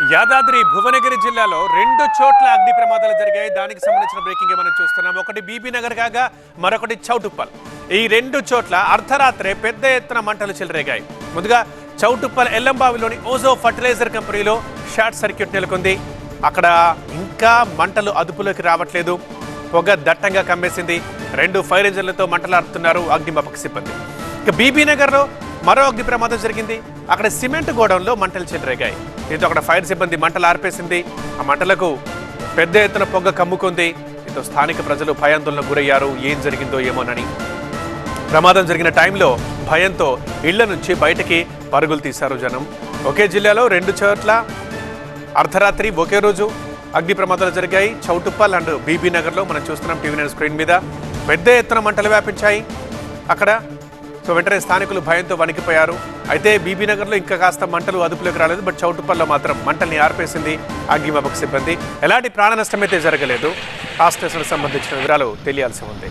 యాదాద్రి భువనగిరి జిల్లాలో రెండు చోట్ల అగ్ని ప్రమాదాలు జరిగాయి. దానికి సంబంధించిన బ్రేకింగ్ మనం చూస్తున్నాం. ఒకటి బీబీ నగర్ కాగా మరొకటి చౌటుప్పల్. ఈ రెండు చోట్ల అర్ధరాత్రే పెద్ద ఎత్తున మంటలు చెలరేగాయి. ముందుగా చౌటుప్పల్ ఎల్లంబావిలోని ఓజో ఫర్టిలైజర్ కంపెనీలో షార్ట్ సర్క్యూట్ నెలకొంది. అక్కడ ఇంకా మంటలు అదుపులోకి రావట్లేదు. పొగ దట్టంగా కమ్మేసింది. రెండు ఫైర్ ఇంజన్లతో మంటలాడుతున్నారు అగ్నిమాపక సిబ్బంది. ఇక బీబీ నగర్లో మరో అగ్ని ప్రమాదం జరిగింది. అక్కడ సిమెంట్ గోడౌన్లో మంటలు చెలరేగాయి. దీంతో అక్కడ ఫైర్ సిబ్బంది మంటలు ఆర్పేసింది. ఆ మంటలకు పెద్ద ఎత్తున పొగ కమ్ముకుంది. దీంతో స్థానిక ప్రజలు భయాందోళనకు గురయ్యారు. ఏం జరిగిందో ఏమోనని. ప్రమాదం జరిగిన టైంలో భయంతో ఇళ్ళ నుంచి బయటకి పరుగులు తీశారు జనం. ఒకే జిల్లాలో రెండు చోట్ల అర్ధరాత్రి ఒకే రోజు అగ్ని ప్రమాదాలు జరిగాయి. చౌటుప్పల్ అండ్ బీబీ నగర్లో మనం చూస్తున్నాం టీవీ నైన్ స్క్రీన్ మీద. పెద్ద ఎత్తున మంటలు వ్యాపించాయి. అక్కడ సో వెంటనే స్థానికులు భయంతో వణికిపోయారు. అయితే బీబీనగర్లో ఇంకా కాస్త మంటలు అదుపులోకి రాలేదు. బట్ చౌటుపల్లో మాత్రం మంటల్ని ఆర్పేసింది అగ్నిమాపక సిబ్బంది. ఎలాంటి ప్రాణ నష్టం అయితే జరగలేదు. ఆ స్టేషన్కు సంబంధించిన వివరాలు తెలియాల్సి ఉంది.